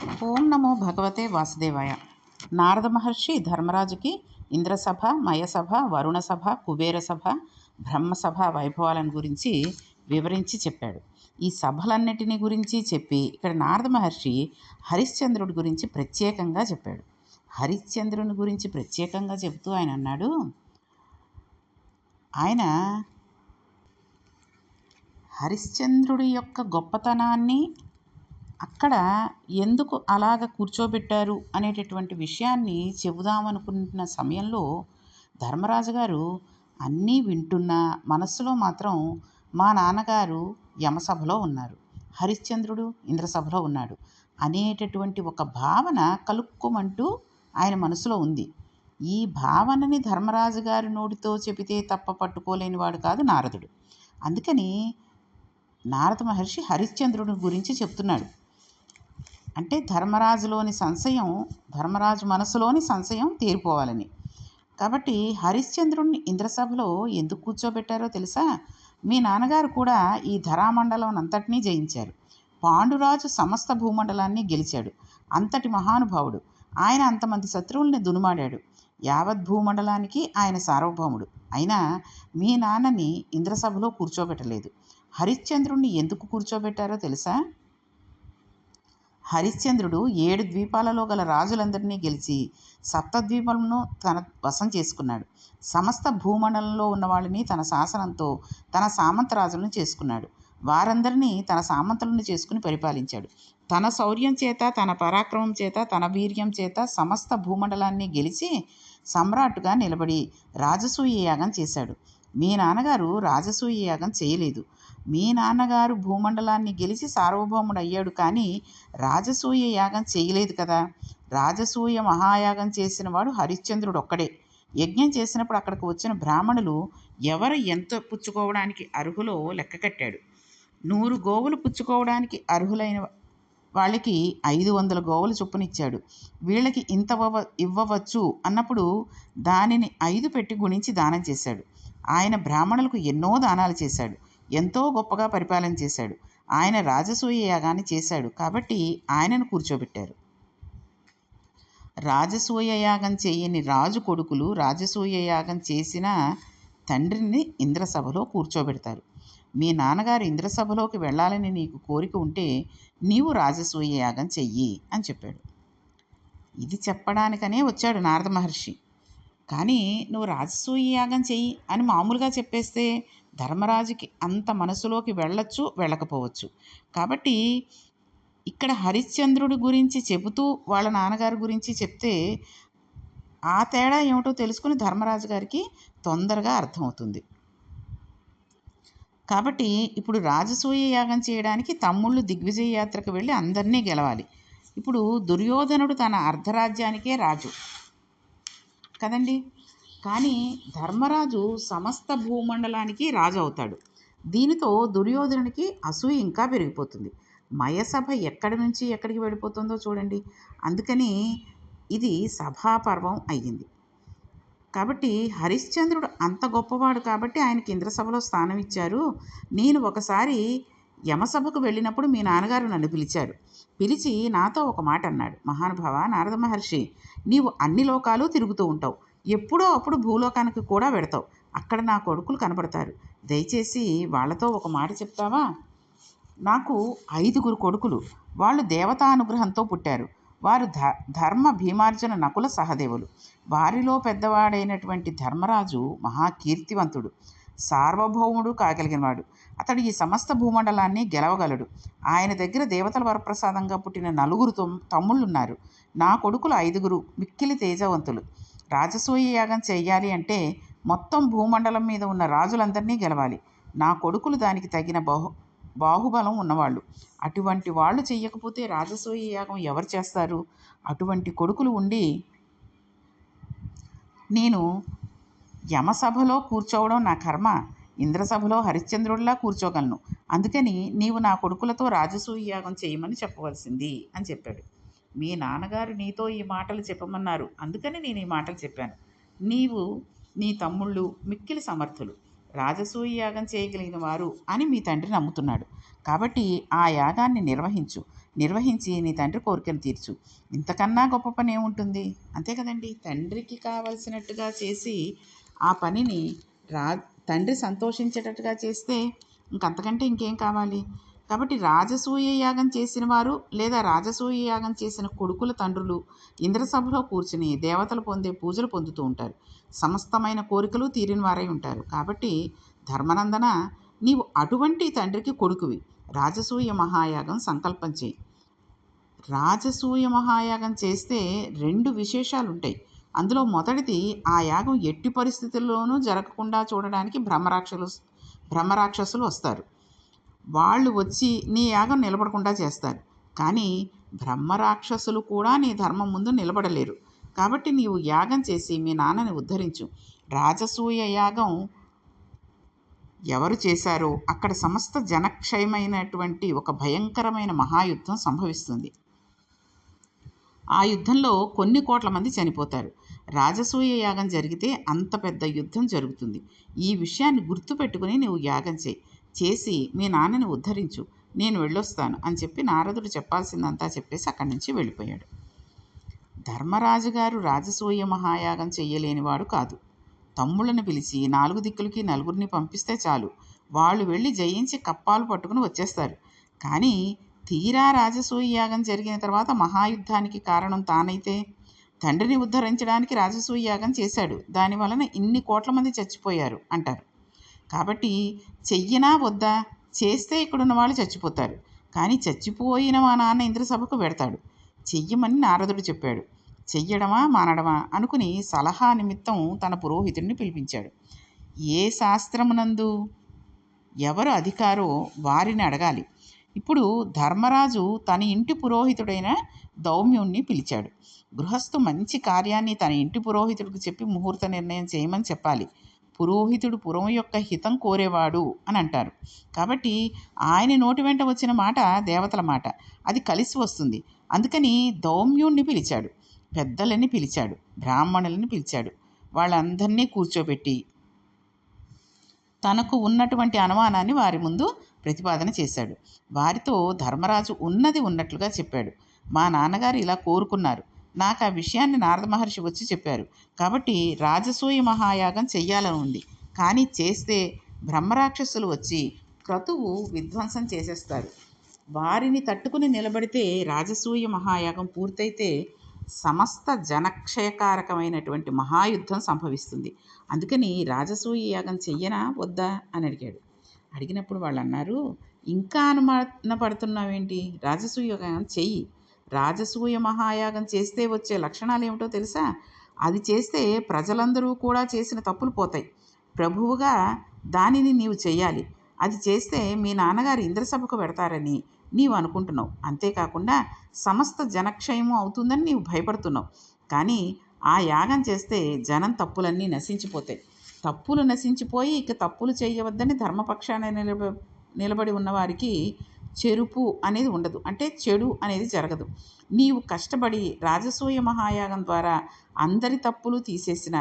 ఓం నమో భగవతే వాసుదేవాయ. నారద మహర్షి ధర్మరాజుకి ఇంద్రసభ మయసభ వరుణసభ కుబేరసభ బ్రహ్మసభ వైభవాలను గురించి వివరించి చెప్పాడు. ఈ సభలన్నిటిని గురించి చెప్పి ఇక్కడ నారద మహర్షి హరిశ్చంద్రుడి గురించి ప్రత్యేకంగా చెప్పాడు. హరిశ్చంద్రుని గురించి ప్రత్యేకంగా చెబుతూ ఆయన అన్నాడు ఆయన హరిశ్చంద్రుడి యొక్క గొప్పతనాన్ని అక్కడ ఎందుకు అలాగ కూర్చోబెట్టారు అనేటటువంటి విషయాన్ని చెబుదామనుకుంటున్న సమయంలో ధర్మరాజు గారు అన్నీ వింటున్నా మనస్సులో మాత్రం మా నాన్నగారు యమసభలో ఉన్నారు హరిశ్చంద్రుడు ఇంద్రసభలో ఉన్నాడు అనేటటువంటి ఒక భావన కలుక్కుమంటూ ఆయన మనసులో ఉంది. ఈ భావనని ధర్మరాజు గారి నోటితో చెబితే తప్ప పట్టుకోలేనివాడు కాదు నారదుడు. అందుకని నారద మహర్షి హరిశ్చంద్రుడి గురించి చెప్తున్నాడు. అంటే ధర్మరాజులోని సంశయం ధర్మరాజు మనసులోని సంశయం తీరిపోవాలని. కాబట్టి హరిశ్చంద్రుణ్ణి ఇంద్రసభలో ఎందుకు కూర్చోబెట్టారో తెలుసా? మీ నాన్నగారు కూడా ఈ ధరామండలం అంతటినీ జయించారు. పాండురాజు సమస్త భూమండలాన్ని గెలిచాడు. అంతటి మహానుభావుడు. ఆయన అంతమంది శత్రువుల్ని దునుమాడాడు. యావత్ భూమండలానికి ఆయన సార్వభౌముడు. అయినా మీ నాన్నని ఇంద్రసభలో కూర్చోబెట్టలేదు. హరిశ్చంద్రుణ్ణి ఎందుకు కూర్చోబెట్టారో తెలుసా? హరిశ్చంద్రుడు ఏడు ద్వీపాలలో గల రాజులందరినీ గెలిచి సప్తద్వీపమును తన వశం చేసుకున్నాడు. సమస్త భూమండలంలో ఉన్న వాళ్ళని తన శాసనంతో తన సామంతరాజులను చేసుకున్నాడు. వారందరినీ తన సామంతులను చేసుకుని పరిపాలించాడు. తన శౌర్యం చేత తన పరాక్రమం చేత తన వీర్యం చేత సమస్త భూమండలాన్ని గెలిచి సమ్రాట్గా నిలబడి రాజసూయ యాగం చేశాడు. మీ నాన్నగారు రాజసూయ యాగం చేయలేదు. మీ నాన్నగారు భూమండలాన్ని గెలిచి సార్వభౌముడు అయ్యాడు కానీ రాజసూయ యాగం చేయలేదు కదా. రాజసూయ మహాయాగం చేసిన వాడు హరిశ్చంద్రుడు ఒక్కడే యజ్ఞం చేసినప్పుడు అక్కడికి వచ్చిన బ్రాహ్మణులు ఎవరు ఎంత పుచ్చుకోవడానికి అర్హులో లెక్క కట్టాడు. నూరు గోవులు పుచ్చుకోవడానికి అర్హులైన వాళ్ళకి ఐదు వందల గోవులు చొప్పునిచ్చాడు. వీళ్ళకి ఇంత ఇవ్వవచ్చు అన్నప్పుడు దానిని ఐదు పెట్టి గుణించి దానం చేశాడు. ఆయన బ్రాహ్మణులకు ఎన్నో దానాలు చేశాడు. ఎంతో గొప్పగా పరిపాలన చేశాడు. ఆయన రాజసూయ యాగాన్ని చేశాడు కాబట్టి ఆయనను కూర్చోబెట్టారు. రాజసూయ యాగం చేయని రాజు కొడుకులు రాజసూయ యాగం చేసిన తండ్రిని ఇంద్రసభలో కూర్చోబెడతారు. మీ నాన్నగారు ఇంద్రసభలోకి వెళ్ళాలని నీకు కోరిక ఉంటే నీవు రాజసూయ యాగం చెయ్యి అని చెప్పాడు. ఇది చెప్పడానికనే వచ్చాడు నారద మహర్షి. కానీ నువ్వు రాజసూయ యాగం చెయ్యి అని మామూలుగా చెప్పేస్తే ధర్మరాజుకి అంత మనసులోకి వెళ్ళొచ్చు వెళ్ళకపోవచ్చు. కాబట్టి ఇక్కడ హరిశ్చంద్రుడి గురించి చెబుతూ వాళ్ళ నాన్నగారి గురించి చెప్తే ఆ తేడా ఏమిటో తెలుసుకుని ధర్మరాజు గారికి తొందరగా అర్థమవుతుంది. కాబట్టి ఇప్పుడు రాజసూయ యాగం చేయడానికి తమ్ముళ్ళు దిగ్విజయ యాత్రకు వెళ్ళి అందరినీ గెలవాలి. ఇప్పుడు దుర్యోధనుడు తన అర్ధరాజ్యానికే రాజు. కదండి? కానీ ధర్మరాజు సమస్త భూమండలానికి రాజు అవుతాడు దీనితో దుర్యోధనునికి అసూయ ఇంకా పెరిగిపోతుంది. మయసభ ఎక్కడి నుంచి ఎక్కడికి వెళ్ళిపోతుందో చూడండి. అందుకని ఇది సభాపర్వం అయ్యింది. కాబట్టి హరిశ్చంద్రుడు అంత గొప్పవాడు కాబట్టి ఆయనకి ఇంద్రసభలో స్థానం ఇచ్చారు. నేను ఒకసారి యమసభకు వెళ్ళినప్పుడు మీ నాన్నగారు నన్ను పిలిచాడు పిలిచి నాతో ఒక మాట అన్నాడు. మహానుభావ నారద మహర్షి నీవు అన్ని లోకాలు తిరుగుతూ ఉంటావు. ఎప్పుడో అప్పుడు భూలోకానికి కూడా వెడతావు. అక్కడ నా కొడుకులు కనబడతారు దయచేసి వాళ్ళతో ఒక మాట చెప్తావా? నాకు ఐదుగురు కొడుకులు. వాళ్ళు దేవతానుగ్రహంతో పుట్టారు. వారు ధ ధర్మ భీమార్జున నకుల సహదేవులు. వారిలో పెద్దవాడైనటువంటి ధర్మరాజు మహాకీర్తివంతుడు. సార్వభౌముడు కాగలిగినవాడు. అతడు ఈ సమస్త భూమండలాన్ని గెలవగలడు. ఆయన దగ్గర దేవతల వరప్రసాదంగా పుట్టిన నలుగురు తమ్ముళ్ళున్నారు. నా కొడుకులు ఐదుగురు మిక్కిలి తేజవంతులు. రాజసూయ యాగం చేయాలి అంటే మొత్తం భూమండలం మీద ఉన్న రాజులందరినీ గెలవాలి. నా కొడుకులు దానికి తగిన బాహు బాహుబలం ఉన్నవాళ్ళు. అటువంటి వాళ్ళు చెయ్యకపోతే రాజసూయ యాగం ఎవరు చేస్తారు? అటువంటి కొడుకులు ఉండి నేను యమసభలో కూర్చోవడం నా కర్మ. ఇంద్రసభలో హరిశ్చంద్రుడిలా కూర్చోగలను. అందుకని నీవు నా కొడుకులతో రాజసూయ యాగం చేయమని చెప్పవలసింది అని చెప్పాడు. మీ నాన్నగారు నీతో ఈ మాటలు చెప్పమన్నారు. అందుకని నేను ఈ మాటలు చెప్పాను. నీవు నీ తమ్ముళ్ళు మిక్కిలి సమర్థులు. రాజసూయ యాగం చేయగలిగిన వారు అని మీ తండ్రి నమ్ముతున్నాడు. కాబట్టి ఆ యాగాన్ని నిర్వహించు. నిర్వహించి నీ తండ్రి కోరికను తీర్చు. ఇంతకన్నా గొప్ప పని ఏముంటుంది? అంతే కదండి. తండ్రికి కావలసినట్టుగా చేసి ఆ పనిని రా తండ్రి సంతోషించేటట్టుగా చేస్తే ఇంకంతకంటే ఇంకేం కావాలి? కాబట్టి రాజసూయ యాగం చేసిన వారు లేదా రాజసూయ యాగం చేసిన కొడుకుల తండ్రులు ఇంద్రసభలో కూర్చుని దేవతలు పొందే పూజలు పొందుతూ ఉంటారు. సమస్తమైన కోరికలు తీరిన వారై ఉంటారు. కాబట్టి ధర్మనందన నీవు అటువంటి తండ్రికి కొడుకువి. రాజసూయ మహాయాగం సంకల్పం చేయి. రాజసూయ మహాయాగం చేస్తే రెండు విశేషాలు ఉంటాయి అందులో మొదటిది ఆ యాగం ఎట్టి పరిస్థితుల్లోనూ జరగకుండా చూడడానికి బ్రహ్మరాక్షలు బ్రహ్మరాక్షసులు వస్తారు. వాళ్ళు వచ్చి నీ యాగం నిలబడకుండా చేస్తారు. కానీ బ్రహ్మరాక్షసులు కూడా నీ ధర్మం ముందు నిలబడలేరు. కాబట్టి నీవు యాగం చేసి మీ నాన్నని ఉద్ధరించు. రాజసూయ యాగం ఎవరు చేశారో అక్కడ సమస్త జనక్షయమైనటువంటి ఒక భయంకరమైన మహాయుద్ధం సంభవిస్తుంది. ఆ యుద్ధంలో కొన్ని కోట్ల మంది చనిపోతారు. రాజసూయ యాగం జరిగితే అంత పెద్ద యుద్ధం జరుగుతుంది. ఈ విషయాన్ని గుర్తుపెట్టుకుని నువ్వు యాగం చేయి. చేసి మీ నాన్నని ఉద్ధరించు. నేను వెళ్ళొస్తాను అని చెప్పి నారదుడు చెప్పాల్సిందంతా చెప్పేసి అక్కడి నుంచి వెళ్ళిపోయాడు. ధర్మరాజు గారు రాజసూయ మహాయాగం చెయ్యలేనివాడు కాదు. తమ్ముళ్ళని పిలిచి నాలుగు దిక్కులకి నలుగురిని పంపిస్తే చాలు. వాళ్ళు వెళ్ళి జయించి కప్పాలు పట్టుకుని వచ్చేస్తారు. కానీ తీరా రాజసూయ యాగం జరిగిన తర్వాత మహాయుద్ధానికి కారణం తానైతే తండ్రిని ఉద్ధరించడానికి రాజసూయ యాగం చేశాడు. దాని వలన ఇన్ని కోట్ల మంది చచ్చిపోయారు అంటారు. కాబట్టి చెయ్యనా వద్దా? చేస్తే ఇక్కడున్న వాళ్ళు చచ్చిపోతారు. కానీ చచ్చిపోయిన మా నాన్న ఇంద్రసభకు పెడతాడు. చెయ్యమని నారదుడు చెప్పాడు. చెయ్యడమా మానడమా అనుకుని సలహా నిమిత్తం తన పురోహితుడిని పిలిపించాడు. ఏ శాస్త్రమునందు? ఎవరు అధికారో వారిని అడగాలి. ఇప్పుడు ధర్మరాజు తన ఇంటి పురోహితుడైన దౌమ్యుణ్ణి పిలిచాడు. గృహస్థు మంచి కార్యాన్ని తన ఇంటి పురోహితుడికి చెప్పి ముహూర్త నిర్ణయం చేయమని చెప్పాలి. పురోహితుడు పురం యొక్క హితం కోరేవాడు అని అంటారు. కాబట్టి ఆయన నోటి వెంట వచ్చిన మాట దేవతల మాట. అది కలిసి వస్తుంది. అందుకని దౌమ్యుణ్ణి పిలిచాడు. పెద్దలని పిలిచాడు. బ్రాహ్మణులని పిలిచాడు. వాళ్ళందరినీ కూర్చోబెట్టి తనకు ఉన్నటువంటి అనుమానాన్ని వారి ముందు ప్రతిపాదన చేశాడు. వారితో ధర్మరాజు ఉన్నది ఉన్నట్లుగా చెప్పాడు. మా నాన్నగారు ఇలా కోరుకున్నారు. నాకు ఆ విషయాన్ని నారద మహర్షి వచ్చి చెప్పారు. కాబట్టి రాజసూయ మహాయాగం చెయ్యాలని ఉంది. కానీ చేస్తే బ్రహ్మరాక్షసులు వచ్చి క్రతువు విధ్వంసం చేసేస్తారు. వారిని తట్టుకుని నిలబడితే రాజసూయ మహాయాగం పూర్తయితే సమస్త జనక్షయకారకమైనటువంటి మహాయుద్ధం సంభవిస్తుంది. అందుకని రాజసూయ యాగం చెయ్యనా వద్దా అని అడిగాడు. అడిగినప్పుడు వాళ్ళు అన్నారు ఇంకా అనుమాన పడుతున్నావేంటి రాజసూయ యాగం చెయ్యి. రాజసూయ మహాయాగం చేస్తే వచ్చే లక్షణాలు ఏమిటో తెలుసా? అది చేస్తే ప్రజలందరూ కూడా చేసిన తప్పులు పోతాయి. ప్రభువుగా దానిని నీవు చేయాలి అది చేస్తే మీ నాన్నగారు ఇంద్రసభకు పెడతారని నీవు అనుకుంటున్నావు. అంతేకాకుండా సమస్త జనక్షయము అవుతుందని నీవు భయపడుతున్నావు. కానీ ఆ యాగం చేస్తే జనం తప్పులన్నీ నశించిపోతాయి. తప్పులు నశించిపోయి ఇక తప్పులు చేయవద్దని ధర్మపక్షాన నిలబ నిలబడి ఉన్నవారికి చెరుపు అనేది ఉండదు. అంటే చెడు అనేది జరగదు. నీవు కష్టపడి రాజసూయ మహాయాగం ద్వారా అందరి తప్పులు తీసేసిన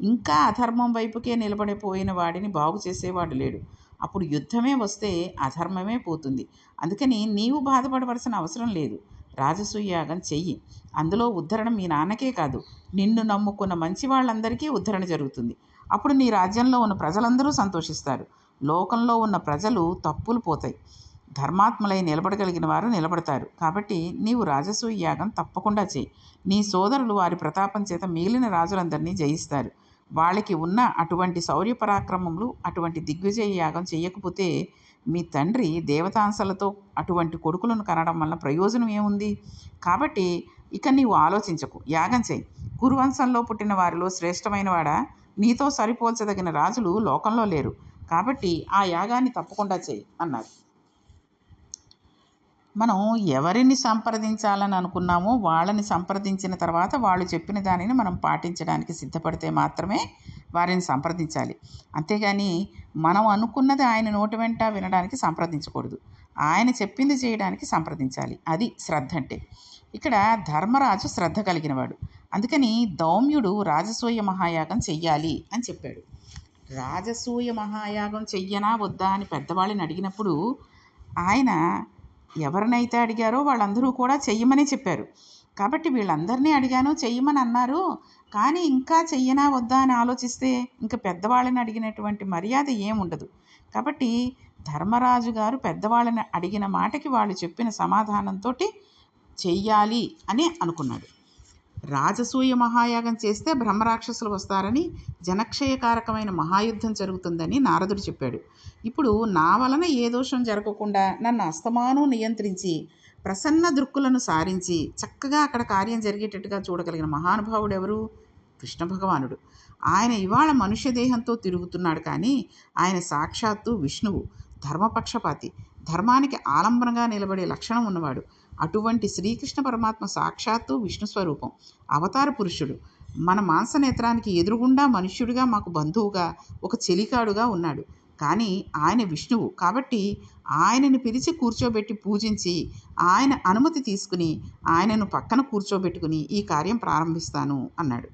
ఇంకా అధర్మం వైపుకే నిలబడిపోయిన వాడిని బాగు చేసేవాడు లేడు. అప్పుడు యుద్ధమే వస్తే అధర్మమే పోతుంది. అందుకని నీవు బాధపడవలసిన అవసరం లేదు. రాజసూయాగం చెయ్యి. అందులో ఉద్ధరణ మీ నాన్నకే కాదు. నిన్ను నమ్ముకున్న మంచి వాళ్ళందరికీ ఉద్ధరణ జరుగుతుంది. అప్పుడు నీ రాజ్యంలో ఉన్న ప్రజలందరూ సంతోషిస్తారు. లోకంలో ఉన్న ప్రజలు తప్పులు పోతాయి. ధర్మాత్మలై నిలబడగలిగిన వారు నిలబడతారు. కాబట్టి నీవు రాజసూయ యాగం తప్పకుండా చేయి. నీ సోదరులు వారి ప్రతాపం చేత మిగిలిన రాజులందరినీ జయిస్తారు. వాళ్ళకి ఉన్న అటువంటి శౌర్య పరాక్రమములు అటువంటి దిగ్విజయ యాగం చేయకపోతే మీ తండ్రి దేవతాంశలతో అటువంటి కొడుకులను కనడం వల్ల ప్రయోజనం ఏముంది? కాబట్టి ఇక నీవు ఆలోచించకు. యాగం చేయి. కురువంశంలో పుట్టిన వారిలో శ్రేష్టమైన వాడా? నీతో సరిపోల్చదగిన రాజులు లోకంలో లేరు. కాబట్టి ఆ యాగాన్ని తప్పకుండా చేయి అన్నారు. మనం ఎవరిని సంప్రదించాలని అనుకున్నామో వాళ్ళని సంప్రదించిన తర్వాత వాళ్ళు చెప్పిన దానిని మనం పాటించడానికి సిద్ధపడితే మాత్రమే వారిని సంప్రదించాలి. అంతేగాని మనం అనుకున్నది ఆయన నోటి వెంట వినడానికి సంప్రదించకూడదు. ఆయన చెప్పింది చేయడానికి సంప్రదించాలి. అది శ్రద్ధ అంటే. ఇక్కడ ధర్మరాజు శ్రద్ధ కలిగినవాడు. అందుకని దౌమ్యుడు రాజసూయ మహాయాగం చెయ్యాలి అని చెప్పాడు. రాజసూయ మహాయాగం చెయ్యనా వద్దా అని పెద్దవాళ్ళని అడిగినప్పుడు ఆయన ఎవరినైతే అడిగారో వాళ్ళందరూ కూడా చెయ్యమని చెప్పారు. కాబట్టి వీళ్ళందరినీ అడిగాను చెయ్యమని అన్నారు. కానీ ఇంకా చెయ్యనా వద్దా అని ఆలోచిస్తే ఇంకా పెద్దవాళ్ళని అడిగినటువంటి మర్యాద ఏముండదు కాబట్టి ధర్మరాజు గారు పెద్దవాళ్ళని అడిగిన మాటకి వాళ్ళు చెప్పిన సమాధానంతో చెయ్యాలి అని అనుకున్నాడు. రాజసూయ మహాయాగం చేస్తే బ్రహ్మరాక్షసులు వస్తారని జనక్షయకారకమైన మహాయుద్ధం జరుగుతుందని నారదుడు చెప్పాడు. ఇప్పుడు నా వలన ఏ దోషం జరగకుండా నన్ను అస్తమానం నియంత్రించి ప్రసన్న దృక్కులను సారించి చక్కగా అక్కడ కార్యం జరిగేటట్టుగా చూడగలిగిన మహానుభావుడు ఎవరు? కృష్ణ భగవానుడు. ఆయన ఇవాళ మనుష్య దేహంతో తిరుగుతున్నాడు కానీ ఆయన సాక్షాత్తు విష్ణువు ధర్మపక్షపాతి. ధర్మానికి ఆలంబనగా నిలబడే లక్షణం ఉన్నవాడు. అటువంటి శ్రీకృష్ణ పరమాత్మ సాక్షాత్తు విష్ణు స్వరూపం అవతార పురుషుడు. మన మాంసనేత్రానికి ఎదురుగుండా మనుష్యుడిగా మాకు బంధువుగా ఒక చెలికాడుగా ఉన్నాడు. కానీ ఆయన విష్ణువు. కాబట్టి ఆయనని పిలిచి కూర్చోబెట్టి పూజించి ఆయన అనుమతి తీసుకుని ఆయనను పక్కన కూర్చోబెట్టుకుని ఈ కార్యం ప్రారంభిస్తాను అన్నాడు.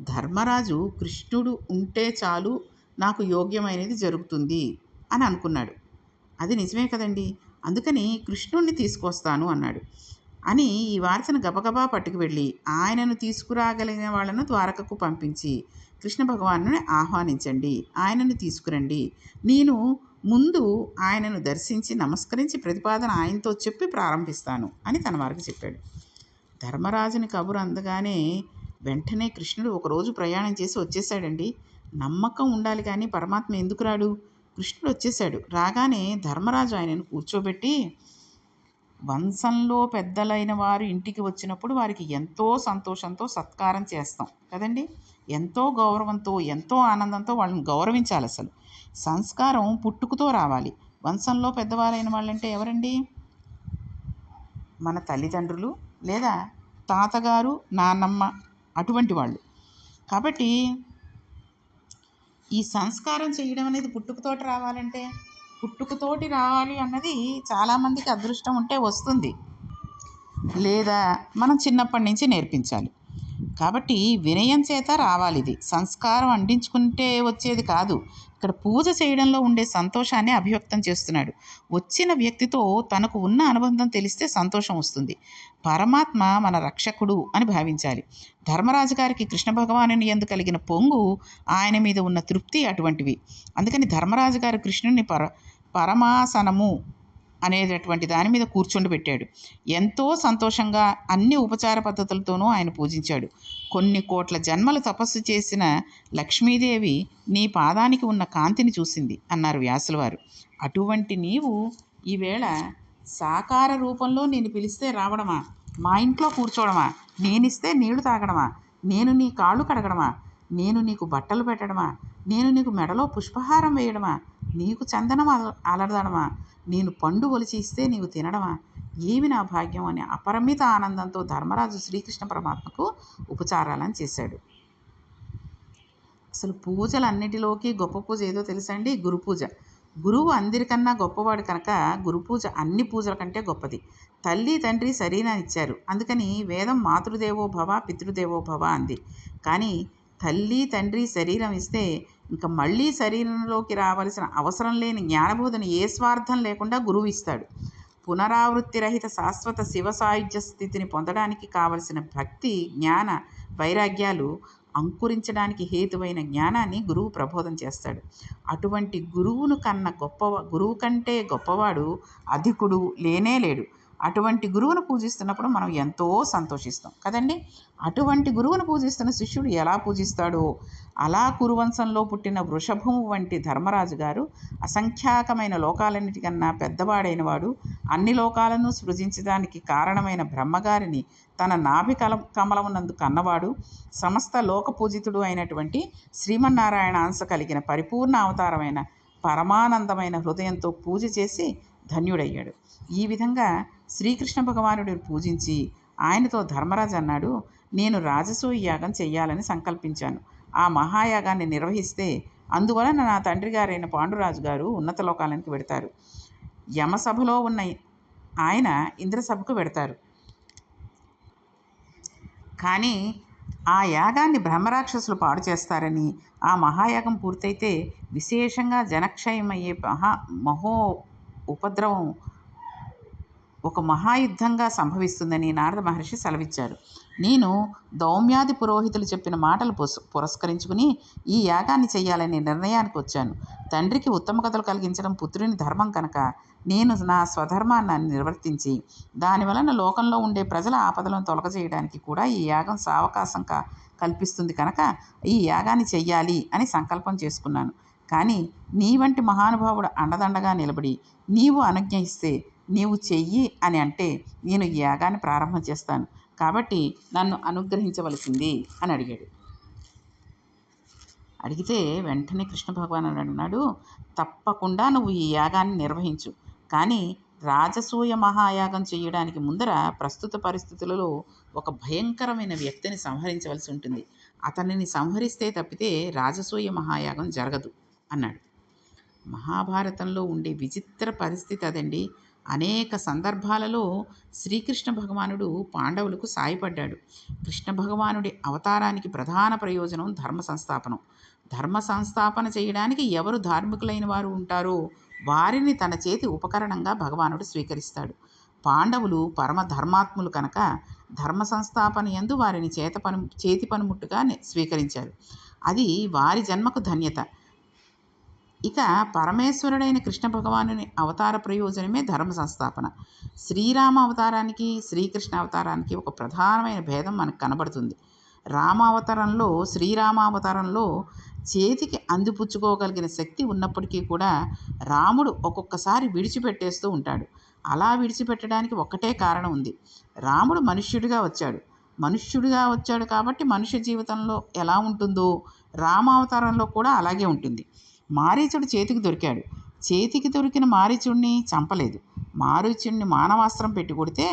ధర్మరాజు కృష్ణుడు ఉంటే చాలు నాకు యోగ్యమైనది జరుగుతుంది అని అనుకున్నాడు. అది నిజమే కదండి? అందుకని కృష్ణుణ్ణి తీసుకొస్తాను అన్నాడు. అని ఈ వార్తను గబగబా పట్టుకు వెళ్ళి ఆయనను తీసుకురాగలిగిన వాళ్ళను ద్వారకకు పంపించి కృష్ణ భగవాను ఆహ్వానించండి. ఆయనను తీసుకురండి. నేను ముందు ఆయనను దర్శించి నమస్కరించి ప్రతిపాదన ఆయనతో చెప్పి ప్రారంభిస్తాను అని తన వారికి చెప్పాడు. ధర్మరాజుని కబురు అందగానే వెంటనే కృష్ణుడు ఒకరోజు ప్రయాణం చేసి వచ్చేసాడండి నమ్మకం ఉండాలి కానీ పరమాత్మ ఎందుకు రాడు? కృష్ణుడు వచ్చేసాడు రాగానే ధర్మరాజు ఆయనను కూర్చోబెట్టి వంశంలో పెద్దలైన వారు ఇంటికి వచ్చినప్పుడు వారికి ఎంతో సంతోషంతో సత్కారం చేస్తాం. కదండి? ఎంతో గౌరవంతో ఎంతో ఆనందంతో వాళ్ళని గౌరవించాలి అసలు. సంస్కారం పుట్టుకతో రావాలి. వంశంలో పెద్దవారైన వాళ్ళంటే ఎవరండి? మన తల్లిదండ్రులు లేదా తాతగారు నాన్నమ్మ అటువంటి వాళ్ళు. కాబట్టి ఈ సంస్కారం చేయడం అనేది పుట్టుకతోటి రావాలంటే పుట్టుకతోటి రావాలి అన్నది చాలామందికి అదృష్టం ఉంటే వస్తుంది. లేదా మనం చిన్నప్పటి నుంచి నేర్పించాలి. కాబట్టి వినయం చేత రావాలి ఇది సంస్కారం అంటించుకుంటే వచ్చేది కాదు. ఇక్కడ పూజ చేయడంలో ఉండే సంతోషాన్ని అభివ్యక్తం చేస్తున్నాడు. వచ్చిన వ్యక్తితో తనకు ఉన్న అనుబంధం తెలిస్తే సంతోషం వస్తుంది. పరమాత్మ మన రక్షకుడు అని భావించాలి. ధర్మరాజు గారికి కృష్ణ భగవానుని ఎందు కలిగిన పొంగు ఆయన మీద ఉన్న తృప్తి అటువంటివి. అందుకని ధర్మరాజు గారు కృష్ణుని పర పరమాసనము అనేటటువంటి దాని మీద కూర్చుండి పెట్టాడు. ఎంతో సంతోషంగా అన్ని ఉపచార పద్ధతులతోనూ ఆయన పూజించాడు. కొన్ని కోట్ల జన్మలు తపస్సు చేసిన లక్ష్మీదేవి నీ పాదానికి ఉన్న కాంతిని చూసింది అన్నారు వ్యాసుల వారు. అటువంటి నీవు ఈవేళ సాకార రూపంలో నేను పిలిస్తే రావడమా? మా ఇంట్లో కూర్చోవడమా? నేనిస్తే నీళ్ళు తాగడమా? నేను నీ కాళ్ళు కడగడమా? నేను నీకు బట్టలు పెట్టడమా? నేను నీకు మెడలో పుష్పహారం వేయడమా? నీకు చందనం అల- అలరదడమా? నేను పండు ఒలిచి ఇస్తే నీవు తినడమా? ఏమి నా భాగ్యం అని అపరిమిత ఆనందంతో ధర్మరాజు శ్రీకృష్ణ పరమాత్మకు ఉపచారాలను చేశాడు. అసలు పూజలన్నిటిలోకి గొప్ప పూజ ఏదో తెలుసండి? గురు పూజ. గురువు అందరికన్నా గొప్పవాడు కనుక గురు పూజ అన్ని పూజల కంటే గొప్పది. తల్లి తండ్రి సరైన ఇచ్చారు. అందుకని వేదం మాతృదేవో భవ పితృదేవో భవ అంది. కానీ తల్లి తండ్రి శరీరం ఇస్తే ఇంకా మళ్ళీ శరీరంలోకి రావలసిన అవసరం లేని జ్ఞానబోధన ఏ స్వార్థం లేకుండా గురువు ఇస్తాడు. పునరావృత్తి రహిత శాశ్వత శివ సాయుధ్య స్థితిని పొందడానికి కావలసిన భక్తి జ్ఞాన వైరాగ్యాలు అంకురించడానికి హేతువైన జ్ఞానాన్ని గురువు ప్రబోధం చేస్తాడు. అటువంటి గురువును కన్న గొప్ప గురువు కంటే గొప్పవాడు అధికుడు లేనే లేడు. అటువంటి గురువును పూజిస్తున్నప్పుడు మనం ఎంతో సంతోషిస్తాం. కదండి? అటువంటి గురువును పూజిస్తున్న శిష్యుడు ఎలా పూజిస్తాడో? అలా కురువంశంలో పుట్టిన వృషభము వంటి ధర్మరాజు గారు అసంఖ్యాకమైన లోకాలన్నిటికన్నా పెద్దవాడైన వాడు అన్ని లోకాలను సృజించడానికి కారణమైన బ్రహ్మగారిని తన నాభి కల కమలమునందు కన్నవాడు సమస్త లోక పూజితుడు అయినటువంటి శ్రీమన్నారాయణ అంశ కలిగిన పరిపూర్ణ అవతారమైన పరమానందమైన హృదయంతో పూజ చేసి ధన్యుడయ్యాడు. ఈ విధంగా శ్రీకృష్ణ భగవానుడిని పూజించి ఆయనతో ధర్మరాజు అన్నాడు నేను రాజసూయ యాగం చెయ్యాలని సంకల్పించాను. ఆ మహాయాగాన్ని నిర్వహిస్తే అందువలన నా తండ్రి గారైన పాండురాజు గారు ఉన్నత లోకాలకు వెడతారు. యమసభలో ఉన్న ఆయన ఇంద్రసభకు వెడతారు. కానీ ఆ యాగాన్ని బ్రహ్మరాక్షసులు పాడు చేస్తారని ఆ మహాయాగం పూర్తయితే విశేషంగా జనక్షయమయ్యే మహా మహో ఉపద్రవం ఒక మహాయుద్ధంగా సంభవిస్తుందని నారద మహర్షి సెలవిచ్చారు. నేను దౌమ్యాది పురోహితులు చెప్పిన మాటలు పుస్ పురస్కరించుకుని ఈ యాగాన్ని చేయాలనే నిర్ణయానికి వచ్చాను. తండ్రికి ఉత్తమ కథలు కలిగించడం పుత్రుని ధర్మం కనుక నేను నా స్వధర్మాన్ని నిర్వర్తించి దాని వలన లోకంలో ఉండే ప్రజల ఆపదలను తొలగజేయడానికి కూడా ఈ యాగం సావకాశం కల్పిస్తుంది కనుక ఈ యాగాన్ని చెయ్యాలి అని సంకల్పం చేసుకున్నాను. కానీ నీ వంటి మహానుభావుడు అండదండగా నిలబడి నీవు అనుజ్ఞయిస్తే నీవు చెయ్యి అని అంటే నేను ఈ యాగాన్ని ప్రారంభం చేస్తాను. కాబట్టి నన్ను అనుగ్రహించవలసింది అని అడిగాడు. అడిగితే వెంటనే కృష్ణ భగవానుడు అన్నాడు తప్పకుండా నువ్వు ఈ యాగాన్ని నిర్వహించు. కానీ రాజసూయ మహాయాగం చేయడానికి ముందర ప్రస్తుత పరిస్థితులలో ఒక భయంకరమైన వ్యక్తిని సంహరించవలసి ఉంటుంది. అతనిని సంహరిస్తే తప్పితే రాజసూయ మహాయాగం జరగదు అన్నాడు. మహాభారతంలో ఉండే విచిత్ర పరిస్థితి అదండి. అనేక సందర్భాలలో శ్రీకృష్ణ భగవానుడు పాండవులకు సాయపడ్డాడు. కృష్ణ భగవానుడి అవతారానికి ప్రధాన ప్రయోజనం ధర్మ సంస్థాపనం. ధర్మ సంస్థాపన చేయడానికి ఎవరు ధార్మికులైన వారు ఉంటారో వారిని తన చేతి ఉపకరణంగా భగవానుడు స్వీకరిస్తాడు. పాండవులు పరమ ధర్మాత్ములు కనుక ధర్మ సంస్థాపన ఎందు వారిని చేత పను చేతి పనిముట్టుగా స్వీకరించారు. అది వారి జన్మకు ధన్యత. ఇక పరమేశ్వరుడైన కృష్ణ భగవానుని అవతార ప్రయోజనమే ధర్మ సంస్థాపన. శ్రీరామ అవతారానికి శ్రీకృష్ణ అవతారానికి ఒక ప్రధానమైన భేదం మనకు కనబడుతుంది. రామావతారంలో శ్రీరామావతారంలో చేతికి అందిపుచ్చుకోగలిగిన శక్తి ఉన్నప్పటికీ కూడా రాముడు ఒక్కొక్కసారి విడిచిపెట్టేస్తూ ఉంటాడు. అలా విడిచిపెట్టడానికి ఒక్కటే కారణం ఉంది. రాముడు మనుష్యుడిగా వచ్చాడు. మనుష్యుడిగా వచ్చాడు కాబట్టి మనుష్య జీవితంలో ఎలా ఉంటుందో రామావతారంలో కూడా అలాగే ఉంటుంది. మారీచుడు చేతికి దొరికాడు. చేతికి దొరికిన మారీచుడిని చంపలేదు. మారీచుడిని మానవాస్త్రం పెట్టి కొడితే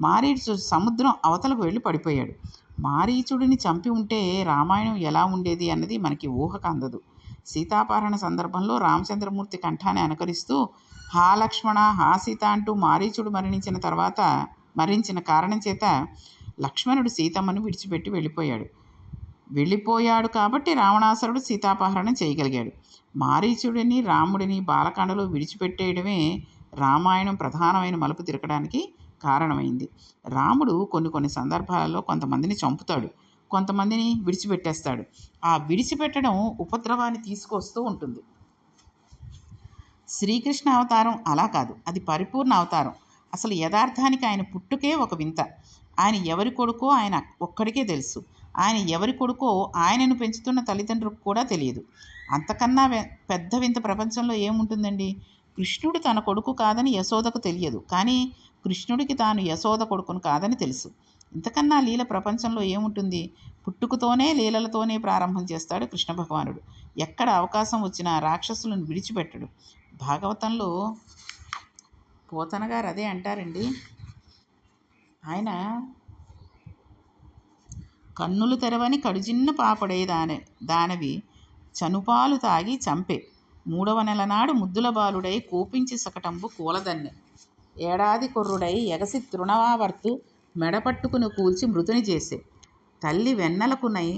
మారీచుడు సముద్రం అవతలకు వెళ్ళి పడిపోయాడు. మారీచుడిని చంపి ఉంటే రామాయణం ఎలా ఉండేది అన్నది మనకి ఊహకు అందదు సీతాపహరణ సందర్భంలో రామచంద్రమూర్తి కంఠాన్ని అనుకరిస్తూ హా లక్ష్మణ హా సీత అంటూ మారీచుడు మరణించిన తర్వాత మరణించిన కారణం చేత లక్ష్మణుడు సీతమ్మను విడిచిపెట్టి వెళ్ళిపోయాడు. వెళ్ళిపోయాడు కాబట్టి రావణాసురుడు సీతాపహరణం చేయగలిగాడు. మారీచుడిని రాముడిని బాలకాండలో విడిచిపెట్టేయడమే రామాయణం ప్రధానమైన మలుపు తిరగడానికి కారణమైంది. రాముడు కొన్ని కొన్ని సందర్భాలలో కొంతమందిని చంపుతాడు కొంతమందిని విడిచిపెట్టేస్తాడు. ఆ విడిచిపెట్టడం ఉపద్రవాన్ని తీసుకొస్తూ ఉంటుంది. శ్రీకృష్ణ అవతారం అలా కాదు అది పరిపూర్ణ అవతారం. అసలు యథార్థానికి ఆయన పుట్టుకే ఒక వింత. ఆయన ఎవరి కొడుకో ఆయన ఒక్కడికే తెలుసు. ఆయన ఎవరి కొడుకో ఆయనను పెంచుతున్న తల్లిదండ్రులకు కూడా తెలియదు. అంతకన్నా వె- పెద్ద వింత ప్రపంచంలో ఏముంటుందండి? కృష్ణుడు తన కొడుకు కాదని యశోదకు తెలియదు. కానీ కృష్ణుడికి తాను యశోద కొడుకును కాదని తెలుసు. ఇంతకన్నా లీల ప్రపంచంలో ఏముంటుంది? పుట్టుకతోనే లీలలతోనే ప్రారంభం చేస్తాడు కృష్ణ భగవానుడు. ఎక్కడ అవకాశం వచ్చినా రాక్షసులను విడిచిపెట్టడు. భాగవతంలో పోతన గారు అదే అంటారండి. ఆయన కన్నులు తెరవని కడుజిన్న పాపడే దాని దానవి చనుపాలు తాగి చంపే. మూడవ నెల నాడు ముద్దుల బాలుడై కోపించి సకటంబు కూలదన్నె. ఏడాది కుర్రుడై ఎగసి తృణవావర్తు మెడపట్టుకుని కూల్చి మృతుని చేసే. తల్లి వెన్నెలకునై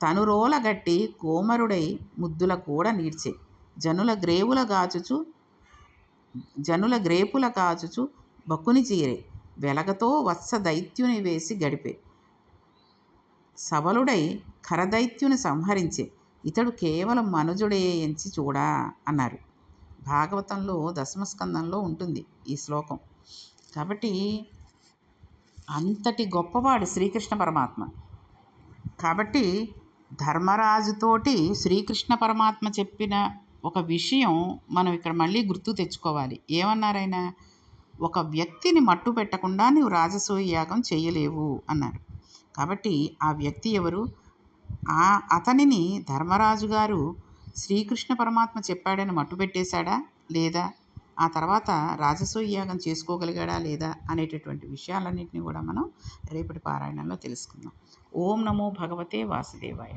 తనురోల గట్టి కోమరుడై ముద్దుల కూడా నీడ్చే జనుల గ్రేవుల గాచుచు జనుల గ్రేపుల కాచుచు బక్కుని చీరే. వెలగతో వత్స దైత్యుని వేసి గడిపే. సబలుడై ఖరదైత్యుని సంహరించే ఇతడు కేవలం మనుజుడే ఎంచి చూడా? అన్నారు. భాగవతంలో దశమస్కందంలో ఉంటుంది ఈ శ్లోకం. కాబట్టి అంతటి గొప్పవాడు శ్రీకృష్ణ పరమాత్మ. కాబట్టి ధర్మరాజుతోటి శ్రీకృష్ణ పరమాత్మ చెప్పిన ఒక విషయం మనం ఇక్కడ మళ్ళీ గుర్తు తెచ్చుకోవాలి. ఏమన్నారైనా ఒక వ్యక్తిని మట్టు పెట్టకుండా నీవు రాజసూయ యాగం చేయలేవు అన్నారు. కాబట్టి ఆ వ్యక్తి ఎవరు? ఆ అతనిని ధర్మరాజు గారు శ్రీకృష్ణ పరమాత్మ చెప్పాడని మట్టు పెట్టేశాడా లేదా? ఆ తర్వాత రాజసూయాగం చేసుకోగలిగాడా లేదా అనేటటువంటి విషయాలన్నింటినీ కూడా మనం రేపటి పారాయణంలో తెలుసుకుందాం. ఓం నమో భగవతే వాసుదేవాయ.